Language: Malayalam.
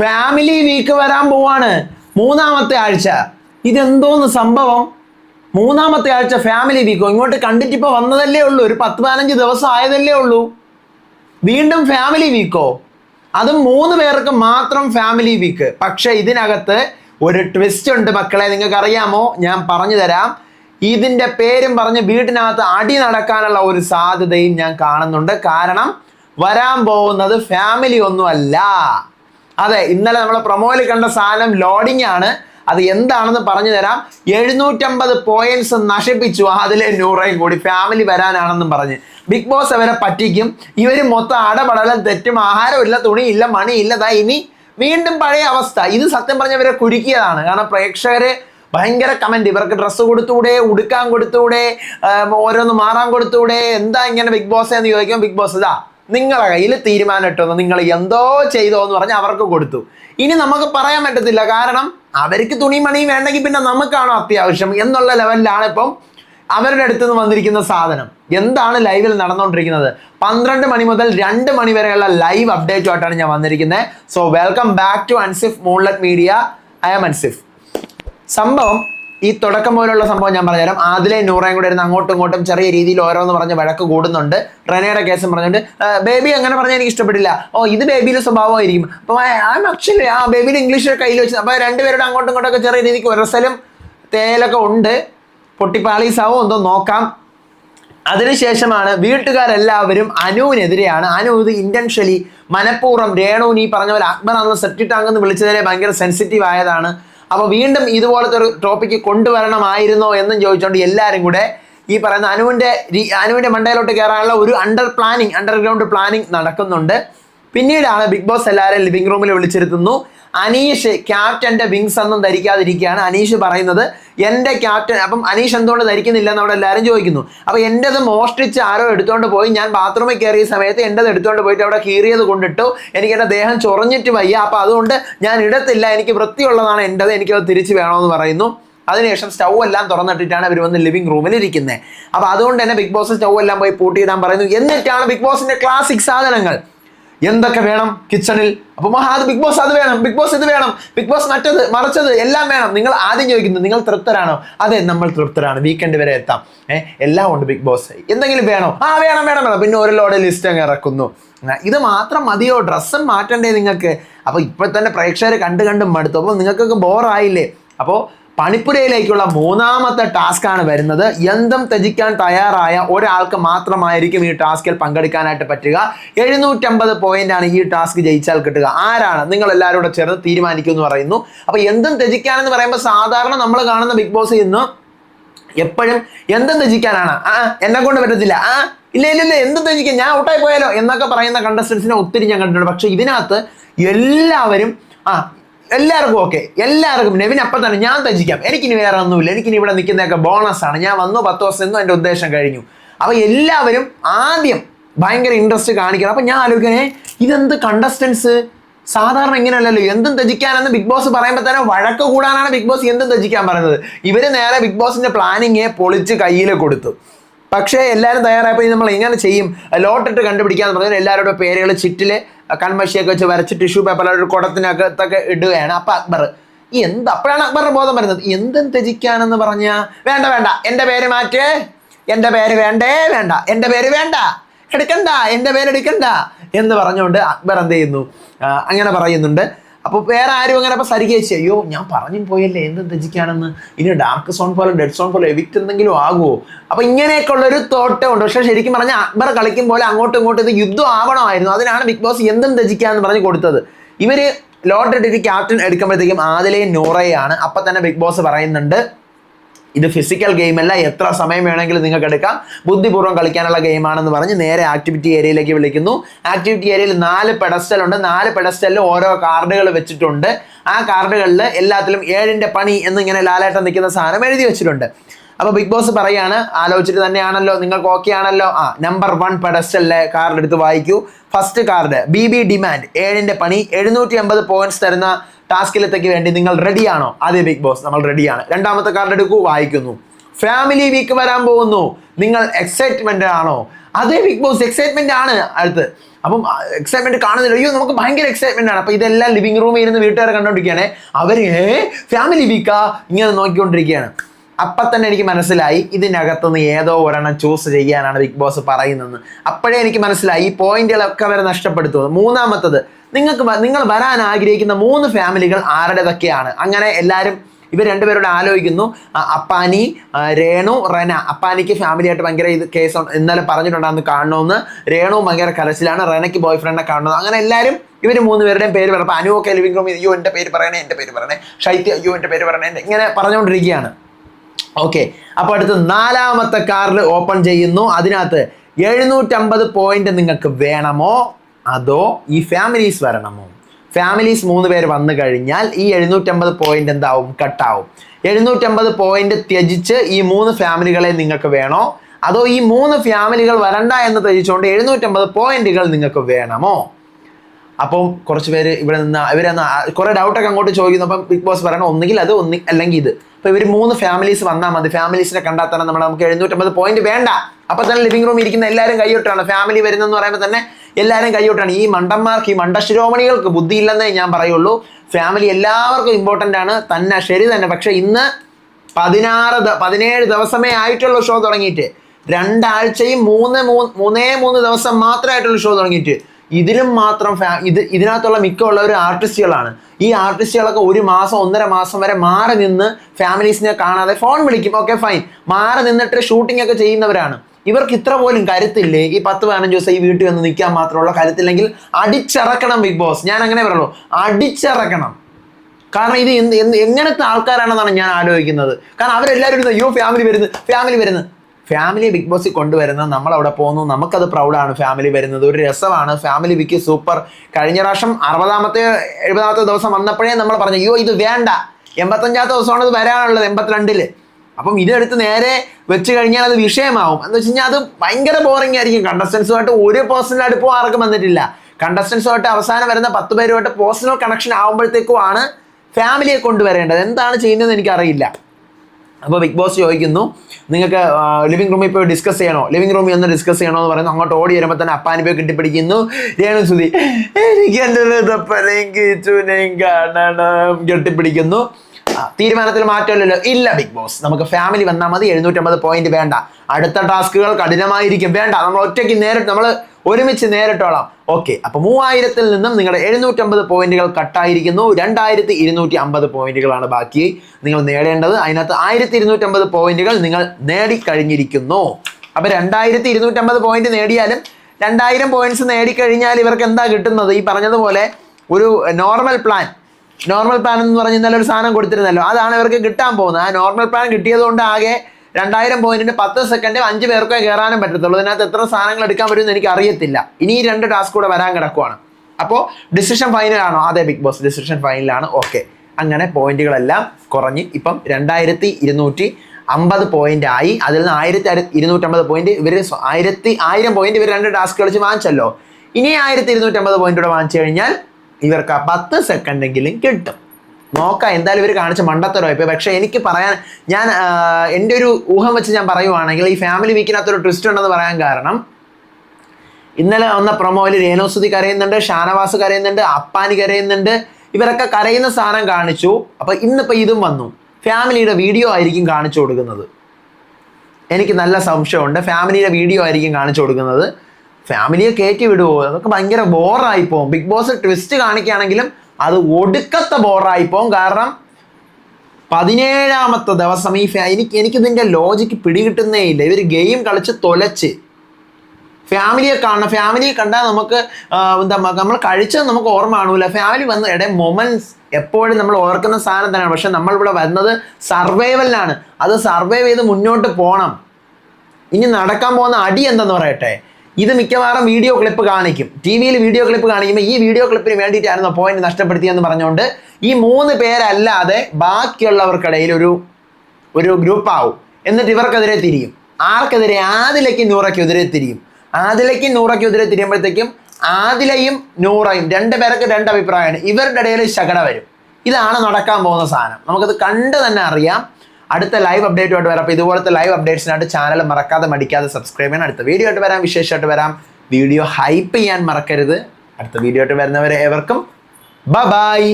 ഫാമിലി വീക്ക് വരാൻ പോവാണ്. മൂന്നാമത്തെ ആഴ്ച. ഇതെന്തോന്ന് സംഭവം? മൂന്നാമത്തെ ആഴ്ച ഫാമിലി വീക്കോ ഇങ്ങോട്ട് കണ്ടിട്ട് കണ്ടിട്ടിപ്പോ വന്നതല്ലേ ഉള്ളൂ. ഒരു പത്ത് പതിനഞ്ച് ദിവസം ആയതല്ലേ ഉള്ളൂ. വീണ്ടും ഫാമിലി വീക്കോ അതും മൂന്ന് പേർക്ക് മാത്രം ഫാമിലി വീക്ക് പക്ഷേ ഇതിനകത്ത് ഒരു ട്വിസ്റ്റ് ഉണ്ട് മക്കളെ. നിങ്ങൾക്ക് അറിയാമോ ഞാൻ പറഞ്ഞു തരാം. ഇതിന്റെ പേരും പറഞ്ഞ് വീട്ടിനകത്ത് അടി നടക്കാനുള്ള ഒരു സാധ്യതയും ഞാൻ കാണുന്നുണ്ട്. കാരണം വരാൻ പോകുന്നത് ഫാമിലി ഒന്നുമല്ല. അതെ ഇന്നലെ നമ്മൾ പ്രൊമോയിൽ കണ്ട സാധനം ലോഡിംഗ് ആണ്. അത് എന്താണെന്ന് പറഞ്ഞു തരാം. എഴുന്നൂറ്റമ്പത് പോയിന്റ്സ് നശിപ്പിച്ചു. അതിലെ നൂറയും കൂടി ഫാമിലി വരാനാണെന്നും പറഞ്ഞ്. ബിഗ് ബോസ് അവരെ പറ്റിക്കും. ഇവർ മൊത്തം അടപടലം തെറ്റും ആഹാരമില്ല തുണിയില്ല മണിയില്ല. ദാ ഇനി വീണ്ടും പഴയ അവസ്ഥ. ഇത് സത്യം പറഞ്ഞവരെ കുരുക്കിയതാണ്. കാരണം പ്രേക്ഷകര് ഭയങ്കര കമന്റ് ഇവർക്ക് ഡ്രസ്സ് കൊടുത്തൂടെ ഉടുക്കാൻ കൊടുത്തൂടെ ഓരോന്ന് മാറാൻ കൊടുത്തൂടെ എന്താ ഇങ്ങനെ ബിഗ് ബോസ് എന്ന് ചോദിക്കും ബിഗ് ബോസ് ഇതാ നിങ്ങളെ കയ്യിൽ തീരുമാനം ഇട്ടോന്ന് നിങ്ങൾ എന്തോ ചെയ്തോ എന്ന് പറഞ്ഞ് അവർക്ക് കൊടുത്തു. ഇനി നമുക്ക് പറയാൻ പറ്റത്തില്ല. കാരണം അവർക്ക് തുണി മണിയും വേണ്ടെങ്കിൽ പിന്നെ നമുക്കാണോ അത്യാവശ്യം എന്നുള്ള ലെവലിലാണ് ഇപ്പം അവരുടെ അടുത്ത് നിന്ന് വന്നിരിക്കുന്ന സാധനം. എന്താണ് ലൈവിൽ നടന്നുകൊണ്ടിരിക്കുന്നത്? പന്ത്രണ്ട് മണി മുതൽ രണ്ട് മണി വരെയുള്ള ലൈവ് അപ്ഡേറ്റുമായിട്ടാണ് ഞാൻ വന്നിരിക്കുന്നത്. So welcome back to Ansif moonlet media I am Ansif സംഭവം ഈ തുടക്കം പോലുള്ള സംഭവം ഞാൻ പറഞ്ഞുതരാം. ആദിലെ നൂറയും കൂടെ ഇരുന്ന് അങ്ങോട്ടും ഇങ്ങോട്ടും ചെറിയ രീതിയിൽ ഓരോന്ന് പറഞ്ഞ് വഴക്ക് കൂടുന്നുണ്ട്. റെനയുടെ കേസും പറഞ്ഞുകൊണ്ട് ബേബി അങ്ങനെ പറഞ്ഞാൽ എനിക്ക് ഇഷ്ടപ്പെട്ടില്ല ഓ ഇത് ബേബിയുടെ സ്വഭാവമായിരിക്കും. അപ്പൊ ആ ആക്ച്വലി ആ ബേബിയുടെ ഇംഗ്ലീഷ് കയ്യിൽ വെച്ച് അപ്പൊ രണ്ടുപേരുടെ അങ്ങോട്ടും ഇങ്ങോട്ടൊക്കെ ചെറിയ രീതിക്ക് ഒരസലും തേലൊക്കെ ഉണ്ട്. പൊട്ടിപ്പാളീസാവോ എന്തോ നോക്കാം. അതിനുശേഷമാണ് വീട്ടുകാരെല്ലാവരും അനുവിനെതിരെയാണ്. അനു ഇത് ഇന്റൻഷ്വലി മനഃപൂർവം രേണുവിന് ഈ പറഞ്ഞ പോലെ അക്ബർ അന്ന് സെപ്റ്റിട്ടാങ്കെന്ന് വിളിച്ചതിനെ ഭയങ്കര സെൻസിറ്റീവ് ആയതാണ്. അപ്പോൾ വീണ്ടും ഇതുപോലത്തെ ഒരു ടോപ്പിക്ക് കൊണ്ടുവരണമായിരുന്നോ എന്നും ചോദിച്ചുകൊണ്ട് എല്ലാവരും കൂടെ ഈ പറയുന്ന അനുവിന്റെ അനുവിന്റെ മണ്ടയിലോട്ട് കയറാനുള്ള ഒരു അണ്ടർ പ്ലാനിങ് അണ്ടർഗ്രൗണ്ട് പ്ലാനിങ് നടക്കുന്നുണ്ട്. പിന്നീടാണ് ബിഗ് ബോസ് എല്ലാവരെയും ലിവിംഗ് റൂമിൽ വിളിച്ചിരുത്തുന്നു. അനീഷ് ക്യാപ്റ്റന്റെ വിങ്സ് ഒന്നും ധരിക്കാതിരിക്കുകയാണ്. അനീഷ് പറയുന്നത് എന്റെ ക്യാപ്റ്റൻ അപ്പം അനീഷ് എന്തുകൊണ്ട് ധരിക്കുന്നില്ല എന്ന് അവിടെ എല്ലാവരും ചോദിക്കുന്നു. അപ്പോൾ എന്റെത് മോഷ്ടിച്ച് ആരോ എടുത്തുകൊണ്ട് പോയി. ഞാൻ ബാത്റൂമിൽ കയറിയ സമയത്ത് എന്റെത് എടുത്തുകൊണ്ട് പോയിട്ട് അവിടെ കീറിയത് കൊണ്ടിട്ടു. എനിക്ക് എന്റെ ദേഹം ചൊറഞ്ഞിട്ട് വയ്യ. അപ്പോൾ അതുകൊണ്ട് ഞാൻ ഇടത്തില്ല. എനിക്ക് വൃത്തിയുള്ളതാണ് എന്റെത് എനിക്കത് തിരിച്ച് വേണമെന്ന് പറയുന്നു. അതിനുശേഷം സ്റ്റൗ എല്ലാം തുറന്നിട്ടിട്ടാണ് അവർ വന്ന് ലിവിംഗ് റൂമിൽ ഇരിക്കുന്നത് അപ്പോൾ അതുകൊണ്ട് തന്നെ ബിഗ് ബോസ് സ്റ്റൗ എല്ലാം പോയി പൂട്ടിയിടാൻ പറയുന്നു. എന്നിട്ടാണ് ബിഗ് ബോസിന്റെ ക്ലാസിക് സാധനങ്ങൾ. എന്തൊക്കെ വേണം കിച്ചണിൽ? അപ്പൊ അത് ബിഗ് ബോസ് അത് വേണം ബിഗ് ബോസ് ഇത് വേണം ബിഗ് ബോസ് മറ്റത് മറിച്ചത് എല്ലാം വേണം. നിങ്ങൾ ആദ്യം ചോദിക്കുന്നു നിങ്ങൾ തൃപ്തരാണോ? അതെ നമ്മൾ തൃപ്തരാണ്. വീക്കെൻഡ് വരെ എത്താം. ഏഹ് എല്ലാം ഉണ്ട് ബിഗ് ബോസ്. എന്തെങ്കിലും വേണോ? ആ വേണം വേണം വേണം. പിന്നെ ഒരു ലോഡ് ലിസ്റ്റ് അങ്ങ് ഇറക്കുന്നു. ഇത് മാത്രം മതിയോ? ഡ്രസ്സും മാറ്റണ്ടേ നിങ്ങൾക്ക്? അപ്പോൾ ഇപ്പൊ തന്നെ പ്രേക്ഷകർ കണ്ട് കണ്ടും മടുത്തു. അപ്പോൾ നിങ്ങൾക്കൊക്കെ ബോറായില്ലേ അപ്പോൾ പണിപ്പുരയിലേക്കുള്ള മൂന്നാമത്തെ ടാസ്ക് ആണ് വരുന്നത്. യന്ത്രം ത്യജിക്കാൻ തയ്യാറായ ഒരാൾക്ക് മാത്രമായിരിക്കും ഈ ടാസ്കിൽ പങ്കെടുക്കാനായിട്ട് പറ്റുക. എഴുന്നൂറ്റമ്പത് പോയിന്റ് ആണ് ഈ ടാസ്ക് ജയിച്ചാൽ കിട്ടുക. ആരാണ്? നിങ്ങൾ എല്ലാവരും കൂടെ ചേർന്ന് തീരുമാനിക്കും എന്ന് പറയുന്നു. അപ്പൊ യന്ത്രം ത്യജിക്കാൻ എന്ന് പറയുമ്പോൾ സാധാരണ നമ്മൾ കാണുന്ന ബിഗ് ബോസ് ഇന്ന് എപ്പോഴും എന്തും ത്യജിക്കാനാണ്. ആ എന്നെ കൊണ്ട് പറ്റത്തില്ല. ആ ഇല്ല ഇല്ല ഇല്ല എന്തും ത്യജിക്കാൻ. ഞാൻ ഔട്ടായി പോയാലോ? എന്നൊക്കെ പറയുന്ന കണ്ടസ്റ്റൻസിനെ ഒത്തിരി ഞാൻ കണ്ടിട്ടുണ്ട്. പക്ഷെ ഇതിനകത്ത് എല്ലാവരും ആ എല്ലാവർക്കും ഓക്കെ. എല്ലാവർക്കും നെവിൻ അപ്പം തന്നെ ഞാൻ തജിക്കാം എനിക്കിനി വേറെ ഒന്നുമില്ല. എനിക്കിനി ഇവിടെ നിൽക്കുന്നതൊക്കെ ബോണസ് ആണ്. ഞാൻ വന്നു പത്ത് ദിവസം എന്നും എന്റെ ഉദ്ദേശം കഴിഞ്ഞു. അപ്പോൾ എല്ലാവരും ആദ്യം ഭയങ്കര ഇൻട്രസ്റ്റ് കാണിക്കണം. അപ്പം ഞാൻ ആലോചിക്കണേ ഇതെന്ത് കണ്ടസ്റ്റൻസ് സാധാരണ ഇങ്ങനെയല്ലല്ലോ. എന്തും ത്യജിക്കാനെന്ന് ബിഗ് ബോസ് പറയുമ്പോൾ തന്നെ വഴക്ക് കൂടാനാണ് ബിഗ് ബോസ് എന്തും തജിക്കാൻ പറയുന്നത്. ഇവർ നേരെ ബിഗ് ബോസിന്റെ പ്ലാനിങ് പൊളിച്ച് കയ്യിൽ കൊടുത്തു. പക്ഷേ എല്ലാവരും തയ്യാറായപ്പോൾ നമ്മൾ എങ്ങനെ ചെയ്യും? ലോട്ടിട്ട് കണ്ടുപിടിക്കാന്ന് പറഞ്ഞാൽ എല്ലാവരുടെ പേരുകൾ ചിറ്റിൽ കൺമഷിയൊക്കെ വെച്ച് വരച്ച് ടിഷ്യൂ പേപ്പറിൽ ഒരു കുടത്തിനകത്തൊക്കെ ഇടുകയാണ് അപ്പം അക്ബർ ഈ എന്ത് അപ്പോഴാണ് അക്ബറിന് ബോധം വരുന്നത്? എന്തും ത്യജിക്കാനെന്ന് പറഞ്ഞാൽ വേണ്ട വേണ്ട. എന്റെ പേര് മാറ്റ്. എന്റെ പേര് വേണ്ടേ വേണ്ട. എന്റെ പേര് വേണ്ട. എടുക്കണ്ട. എന്റെ പേര് എടുക്കണ്ട. എന്ന് പറഞ്ഞുകൊണ്ട് അക്ബർ എന്ത് ചെയ്യുന്നു? അങ്ങനെ പറയുന്നുണ്ട്. അപ്പോൾ വേറെ ആരും അങ്ങനെ അപ്പോൾ സരികേച്ചി അയ്യോ ഞാൻ പറഞ്ഞു പോയല്ലേ എന്ത് ത്യജിക്കാണെന്ന് ഇനി ഡാർക്ക് സോൺ പോലെ ഡെഡ് സോൺ പോലെ എവിക്റ്റ് എന്തെങ്കിലും ആകുമോ അപ്പോൾ ഇങ്ങനെയൊക്കെ ഉള്ളൊരു തോട്ടേ ഉണ്ട് പക്ഷേ ശരിക്കും പറഞ്ഞാൽ അക്ബർ കളിക്കും പോലെ അങ്ങോട്ടും ഇങ്ങോട്ടും ഇത് യുദ്ധം ആവണമായിരുന്നു. അതിനാണ് ബിഗ് ബോസ് എന്തും ത്യജിക്കാന്ന് പറഞ്ഞ് കൊടുത്തത്. ഇവർ ലോട്ടറി ക്യാപ്റ്റൻ എടുക്കുമ്പോഴത്തേക്കും ആദിലെയും നൂറയാണ് അപ്പം തന്നെ ബിഗ് ബോസ് പറയുന്നുണ്ട് ഇത് ഫിസിക്കൽ ഗെയിം അല്ല. എത്ര സമയം വേണമെങ്കിലും നിങ്ങൾക്ക് എടുക്കാം. ബുദ്ധിപൂർവം കളിക്കാനുള്ള ഗെയിമാണെന്ന് പറഞ്ഞ് നേരെ ആക്ടിവിറ്റി ഏരിയയിലേക്ക് വിളിക്കുന്നു. ആക്ടിവിറ്റി ഏരിയയിൽ നാല് പെഡസ്റ്റൽ ഉണ്ട്. നാല് പെഡസ്റ്റലിൽ ഓരോ കാർഡുകൾ വെച്ചിട്ടുണ്ട്. ആ കാർഡുകളിൽ എല്ലാത്തിലും ഏഴിന്റെ പണി എന്നിങ്ങനെ ലാലേട്ടം നിൽക്കുന്ന സാധനം എഴുതി വെച്ചിട്ടുണ്ട്. അപ്പോൾ ബിഗ് ബോസ് പറയാണ് ആലോചിച്ചിട്ട് തന്നെയാണല്ലോ നിങ്ങൾക്ക് ഓക്കെ ആണല്ലോ. ആ നമ്പർ വൺ പെഡസ്റ്റലിലെ കാർഡ് എടുത്ത് വായിക്കൂ. First card B B demand ഏഴിന്റെ പണി എഴുന്നൂറ്റി അമ്പത് പോയിന്റ്സ് തരുന്ന ടാസ്കിലത്തേക്ക് വേണ്ടി നിങ്ങൾ റെഡിയാണോ അതെ ബിഗ് ബോസ് നമ്മൾ റെഡിയാണ് രണ്ടാമത്തെ കാർഡ് എടുക്കൂ വായിക്കുന്നു. ഫാമിലി വീക്ക് വരാൻ പോകുന്നു. നിങ്ങൾ എക്സൈറ്റ്മെന്റ് ആണോ? അതേ ബിഗ് ബോസ് എക്സൈറ്റ്മെന്റ് ആണ് അടുത്ത്. അപ്പം എക്സൈറ്റ്മെന്റ് കാണുന്നില്ല. അയ്യോ നമുക്ക് ഭയങ്കര എക്സൈറ്റ്മെന്റ് ആണ്. അപ്പൊ ഇതെല്ലാം ലിവിംഗ് റൂമിൽ ഇരുന്ന് വീട്ടുകാരെ കണ്ടോണ്ടിരിക്കുകയാണ്. അവർ ഫാമിലി വീക്കാ ഇങ്ങനെ നോക്കിക്കൊണ്ടിരിക്കുകയാണ്. അപ്പം തന്നെ എനിക്ക് മനസ്സിലായി ഇതിനകത്തുനിന്ന് ഏതോ ഒരെണ്ണം ചൂസ് ചെയ്യാനാണ് ബിഗ് ബോസ് പറയുന്നത്. അപ്പോഴേ എനിക്ക് മനസ്സിലായി ഈ പോയിന്റുകളൊക്കെ വരെ നഷ്ടപ്പെടുത്തുന്നത്. മൂന്നാമത്തത് നിങ്ങൾക്ക് നിങ്ങൾ വരാൻ ആഗ്രഹിക്കുന്ന മൂന്ന് ഫാമിലികൾ ആരുടേതൊക്കെയാണ്? അങ്ങനെ എല്ലാവരും ഇവർ രണ്ടുപേരോട് ആലോചിക്കുന്നു. അപ്പാനി രേണു റെന. അപ്പാനിക്ക് ഫാമിലിയായിട്ട് ഭയങ്കര ഇത് കേസ്. ഇന്നലെ പറഞ്ഞിട്ടുണ്ടായിരുന്നു കാണണമെന്ന് രേണു ഭയങ്കര കരച്ചിലാണ്. റെനയ്ക്ക് ബോയ് ഫ്രണ്ടിനെ കാണണമെന്ന് അങ്ങനെ എല്ലാവരും ഇവർ മൂന്ന് പേരുടെയും പേര് പറഞ്ഞു അപ്പോൾ അനുവൊക്കെ ലിവിംഗ് റൂമിൽ അയ്യോ എന്റെ പേര് പറയണേ എന്റെ പേര് പറയണേ. ശൈത്യ അയ്യോ എന്റെ പേര് പറയണേ ഇങ്ങനെ പറഞ്ഞുകൊണ്ടിരിക്കുകയാണ്. ഓക്കെ അപ്പോൾ അടുത്ത് നാലാമത്തെ കാർഡ് ഓപ്പൺ ചെയ്യുന്നു. അതിനകത്ത് എഴുന്നൂറ്റമ്പത് പോയിന്റ് നിങ്ങൾക്ക് വേണമോ? അതോ ഈ ഫാമിലീസ് വരണമോ? ഫാമിലീസ് മൂന്ന് പേര് വന്നു കഴിഞ്ഞാൽ ഈ എഴുന്നൂറ്റമ്പത് പോയിന്റ് എന്താവും? കട്ടാവും. എഴുന്നൂറ്റമ്പത് പോയിന്റ് ത്യജിച്ച് ഈ മൂന്ന് ഫാമിലികളെ നിങ്ങൾക്ക് വേണോ? അതോ ഈ മൂന്ന് ഫാമിലികൾ വരണ്ട എന്ന് ത്യജിച്ചുകൊണ്ട് എഴുന്നൂറ്റമ്പത് പോയിന്റുകൾ നിങ്ങൾക്ക് വേണമോ? അപ്പം കുറച്ച് പേര് ഇവിടെ നിന്ന് ഇവരെന്ന് കുറെ ഡൗട്ടൊക്കെ അങ്ങോട്ട് ചോദിക്കുന്നു അപ്പം ബിഗ് ബോസ് പറയണം ഒന്നുകിൽ അത് ഒന്നി അല്ലെങ്കിൽ ഇത്. അപ്പൊ ഇവർ മൂന്ന് ഫാമിലീസ് വന്നാൽ മതി. ഫാമിലീസിനെ കണ്ടാൽ തന്നെ നമ്മൾ നമുക്ക് എഴുന്നൂറ്റമ്പത് പോയിന്റ് വേണ്ട. അപ്പം തന്നെ ലിവിംഗ് റൂമിൽ ഇരിക്കുന്ന എല്ലാവരും കൈയോട്ടാണ്. ഫാമിലി വരുന്നതെന്ന് പറയുമ്പോൾ തന്നെ എല്ലാവരും കൈയോട്ടാണ്. ഈ മണ്ടന്മാർക്ക് ഈ മണ്ടശിരോമണികൾക്ക് ബുദ്ധിയില്ലെന്നേ ഞാൻ പറയുള്ളൂ. ഫാമിലി എല്ലാവർക്കും ഇമ്പോർട്ടന്റ് ആണ്. തന്നെ ശരി തന്നെ. പക്ഷേ ഇന്ന് പതിനാറ് പതിനേഴ് ദിവസമേ ആയിട്ടുള്ളൂ ഷോ തുടങ്ങിയിട്ട്. രണ്ടാഴ്ചയും മൂന്ന് മൂന്ന് മൂന്നേ മൂന്ന് ദിവസം മാത്രമായിട്ടുള്ള ഷോ തുടങ്ങിയിട്ട്. ഇതിലും മാത്രം ഫാ ഇത് ഇതിനകത്തുള്ള മിക്കുള്ളവർ ആർട്ടിസ്റ്റുകളാണ്. ഈ ആർട്ടിസ്റ്റുകളൊക്കെ ഒരു മാസം ഒന്നര മാസം വരെ മാറി നിന്ന് ഫാമിലീസിനെ കാണാതെ ഫോൺ വിളിക്കും. Okay fine. മാറി നിന്നിട്ട് ഷൂട്ടിംഗ് ഒക്കെ ചെയ്യുന്നവരാണ്. ഇവർക്ക് ഇത്ര പോലും കരുത്തില്ലേ? ഈ പത്ത് പതിനഞ്ച് ദിവസം ഈ വീട്ടിൽ വന്ന് നിൽക്കാൻ മാത്രമുള്ള കരുത്തില്ലെങ്കിൽ അടിച്ചിറക്കണം ബിഗ് ബോസ്. ഞാൻ അങ്ങനെ പറയുള്ളൂ. അടിച്ചിറക്കണം. കാരണം ഇത് എന്ത് എങ്ങനത്തെ ആൾക്കാരാണെന്നാണ് ഞാൻ ആലോചിക്കുന്നത്. കാരണം അവരെല്ലാവരും അയ്യോ ഫാമിലി വരുന്നു ഫാമിലി വരുന്നു. ഫാമിലി ബിഗ് ബോസിൽ കൊണ്ടുവരുന്നത് നമ്മൾ അവിടെ പോകുന്നു. നമുക്കത് പ്രൗഡാണ് ഫാമിലി വരുന്നത്. ഒരു രസമാണ്. ഫാമിലി വിക്ക് സൂപ്പർ കഴിഞ്ഞ പ്രാവശ്യം അറുപതാമത്തെ എഴുപതാമത്തെ ദിവസം വന്നപ്പോഴേ നമ്മൾ പറഞ്ഞു അയ്യോ ഇത് വേണ്ട. എൺപത്തഞ്ചാമത്തെ ദിവസമാണ് ഇത് വരാനുള്ളത് എൺപത്തിരണ്ടിൽ. അപ്പം ഇതെടുത്ത് നേരെ വെച്ച് കഴിഞ്ഞാൽ അത് വിഷയമാവും. എന്ന് വെച്ച് കഴിഞ്ഞാൽ അത് ഭയങ്കര ബോറിംഗ് ആയിരിക്കും. കണ്ടസ്റ്റൻസുമായിട്ട് ഒരു പേഴ്സണൽ അടുപ്പം ആർക്കും വന്നിട്ടില്ല. കണ്ടസ്റ്റൻസുമായിട്ട് അവസാനം വരുന്ന പത്ത് പേരുമായിട്ട് പേഴ്സണൽ കണക്ഷൻ ആകുമ്പോഴത്തേക്കുമാണ് ഫാമിലിയെ കൊണ്ടുവരേണ്ടത്. എന്താണ് ചെയ്യുന്നതെന്ന് എനിക്കറിയില്ല. അപ്പോൾ ബിഗ് ബോസ് ചോദിക്കുന്നു നിങ്ങൾക്ക് ലിവിംഗ് റൂമിൽ പോയി ഡിസ്കസ് ചെയ്യണോ ലിവിംഗ് റൂമിൽ ഒന്ന് ഡിസ്കസ് ചെയ്യണോ എന്ന് പറയുന്നു അങ്ങോട്ട് ഓടി വരുമ്പോൾ തന്നെ അപ്പാനി പോയി കെട്ടിപ്പിടിക്കുന്നു രേണു സുധി എനിക്ക് എന്റെ കാണണം കെട്ടിപ്പിടിക്കുന്നു തീരുമാനത്തിൽ മാറ്റമില്ലല്ലോ. ഇല്ല ബിഗ് ബോസ് നമുക്ക് ഫാമിലി വന്നാൽ മതി എഴുന്നൂറ്റമ്പത് പോയിന്റ് വേണ്ട. അടുത്ത ടാസ്കുകൾ കഠിനമായിരിക്കും. വേണ്ട നമ്മൾ ഒറ്റയ്ക്ക് നേരിട്ട് നമ്മൾ ഒരുമിച്ച് നേരിട്ടോളാം. ഓക്കെ അപ്പൊ മൂവായിരത്തിൽ നിന്നും നിങ്ങളുടെ എഴുന്നൂറ്റമ്പത് പോയിന്റുകൾ കട്ടായിരിക്കുന്നു. രണ്ടായിരത്തി ഇരുന്നൂറ്റി അമ്പത് പോയിന്റുകളാണ് ബാക്കി. നിങ്ങൾ നേടേണ്ടത്. അതിനകത്ത് ആയിരത്തി ഇരുന്നൂറ്റമ്പത് പോയിന്റുകൾ നിങ്ങൾ നേടിക്കഴിഞ്ഞിരിക്കുന്നു. അപ്പൊ രണ്ടായിരത്തി ഇരുന്നൂറ്റമ്പത് പോയിന്റ് നേടിയാലും രണ്ടായിരം പോയിന്റ്സ് നേടിക്കഴിഞ്ഞാൽ ഇവർക്ക് എന്താ കിട്ടുന്നത്? ഈ പറഞ്ഞതുപോലെ ഒരു നോർമൽ പ്ലാൻ നോർമൽ പ്ലാൻ എന്ന് പറഞ്ഞ് ഇന്നലെ ഒരു സാധനം കൊടുത്തിരുന്നല്ലോ. അതാണ് ഇവർക്ക് കിട്ടാൻ പോകുന്നത്. ആ നോർമൽ പ്ലാൻ കിട്ടിയതുകൊണ്ട് ആകെ രണ്ടായിരം പോയിന്റിന് പത്ത് സെക്കൻഡ് അഞ്ച് പേർക്കേ കയറാനും പറ്റത്തുള്ളൂ. ഇതിനകത്ത് എത്ര സാധനങ്ങൾ എടുക്കാൻ പറ്റുമെന്ന് എനിക്ക് അറിയത്തില്ല. ഇനി രണ്ട് ടാസ്ക് കൂടെ വരാൻ കിടക്കുവാണ്. അപ്പോൾ ഡിസിഷൻ ഫൈനലാണോ അതെ ബിഗ് ബോസ് ഡിസിഷൻ ഫൈനലാണ് ഓക്കെ അങ്ങനെ പോയിന്റുകളെല്ലാം കുറഞ്ഞ് ഇപ്പം രണ്ടായിരത്തി ഇരുന്നൂറ്റി അമ്പത് പോയിന്റ് ആയി. അതിൽ നിന്ന് ആയിരത്തി ഇരുന്നൂറ്റമ്പത് പോയിന്റ് ഇവർ ആയിരത്തി ആയിരം പോയിന്റ് ഇവർ രണ്ട് ടാസ്ക് കളിച്ച് വാങ്ങിച്ചല്ലോ. ഇനി ആയിരത്തി ഇരുന്നൂറ്റമ്പത് പോയിന്റ് കൂടെ വാങ്ങിച്ചു കഴിഞ്ഞാൽ ഇവർക്ക് ആ പത്ത് സെക്കൻഡെങ്കിലും കിട്ടും. നോക്കാം എന്തായാലും ഇവർ കാണിച്ച മണ്ടത്തരമായിപ്പോയി പക്ഷേ എനിക്ക് പറയാൻ ഞാൻ എന്റെ ഒരു ഊഹം വെച്ച് ഞാൻ പറയുവാണെങ്കിൽ ഈ ഫാമിലി വീക്കിനകത്തൊരു ട്വിസ്റ്റ് ഉണ്ടെന്ന് പറയാൻ കാരണം ഇന്നലെ വന്ന പ്രൊമോയിൽ രേനോസുതി കരയുന്നുണ്ട് ഷാനവാസ് കരയുന്നുണ്ട് അപ്പാനി കരയുന്നുണ്ട്. ഇവരൊക്കെ കരയുന്ന സാധനം കാണിച്ചു. അപ്പൊ ഇന്നിപ്പോ ഇതും വന്നു. ഫാമിലിയുടെ വീഡിയോ ആയിരിക്കും കാണിച്ചു കൊടുക്കുന്നത്. എനിക്ക് നല്ല സംശയമുണ്ട്. ഫാമിലിയുടെ വീഡിയോ ആയിരിക്കും കാണിച്ചു കൊടുക്കുന്നത്. ഫാമിലിയെ കയറ്റി വിടുവോ? അതൊക്കെ ഭയങ്കര ബോറായി പോകും. ബിഗ് ബോസ് ട്വിസ്റ്റ് കാണിക്കുകയാണെങ്കിലും അത് ഒടുക്കത്തെ ബോറായി പോകും. കാരണം പതിനേഴാമത്തെ ദിവസം ഈ എനിക്ക് എനിക്കിതിന്റെ ലോജിക്ക് പിടികിട്ടുന്നേ ഇല്ല. ഇവർ ഗെയിം കളിച്ച് തൊലച്ച്. ഫാമിലിയെ കാണണം. ഫാമിലിയെ കണ്ടാൽ നമുക്ക് എന്താ നമ്മൾ കഴിച്ചത് നമുക്ക് ഓർമ്മ കാണൂല. ഫാമിലി വന്ന് ഇടെ മൊമെൻസ് എപ്പോഴും നമ്മൾ ഓർക്കുന്ന സാധനം തന്നെയാണ്. പക്ഷെ നമ്മൾ ഇവിടെ വരുന്നത് സർവൈവലിനാണ് അത് സർവൈവ് ചെയ്ത് മുന്നോട്ട് പോകണം ഇനി നടക്കാൻ പോകുന്ന അടി എന്തെന്ന് പറയട്ടെ? ഇത് മിക്കവാറും വീഡിയോ ക്ലിപ്പ് കാണിക്കും. ടി വിയിൽ വീഡിയോ ക്ലിപ്പ് കാണിക്കുമ്പോൾ ഈ വീഡിയോ ക്ലിപ്പിന് വേണ്ടിയിട്ടായിരുന്നു പോയിന്റ് നഷ്ടപ്പെടുത്തിയെന്ന് പറഞ്ഞുകൊണ്ട് ഈ മൂന്ന് പേരല്ലാതെ ബാക്കിയുള്ളവർക്കിടയിൽ ഒരു ഒരു ഗ്രൂപ്പ് ആവും. എന്നിട്ട് ഇവർക്കെതിരെ തിരിയും. ആർക്കെതിരെ? ആദിലയ്ക്കും നൂറയ്ക്കെതിരെ തിരിയും. ആദിലയ്ക്കും നൂറയ്ക്കെതിരെ തിരിയുമ്പോഴത്തേക്കും ആദിലയും നൂറയും രണ്ട് പേർക്ക് രണ്ട് അഭിപ്രായമാണ്. ഇവരുടെ ഇടയിൽ ശകട വരും. ഇതാണ് നടക്കാൻ പോകുന്ന സാധനം. നമുക്കത് കണ്ട് തന്നെ അറിയാം. അടുത്ത ലൈവ് അപ്ഡേറ്റുമായിട്ട് വരാം. അപ്പോൾ ഇതുപോലത്തെ ലൈവ് അപ്ഡേറ്റ്സിനായിട്ട് ചാനൽ മറക്കാതെ മടിക്കാതെ സബ്സ്ക്രൈബ് ചെയ്യണം. അടുത്ത വീഡിയോ ആയിട്ട് വരാം. വിശേഷമായിട്ട് വരാം. വീഡിയോ ഹൈപ്പ് ചെയ്യാൻ മറക്കരുത്. അടുത്ത വീഡിയോ ആയിട്ട് വരുന്നവരെ ഏവർക്കും ബ ബായ്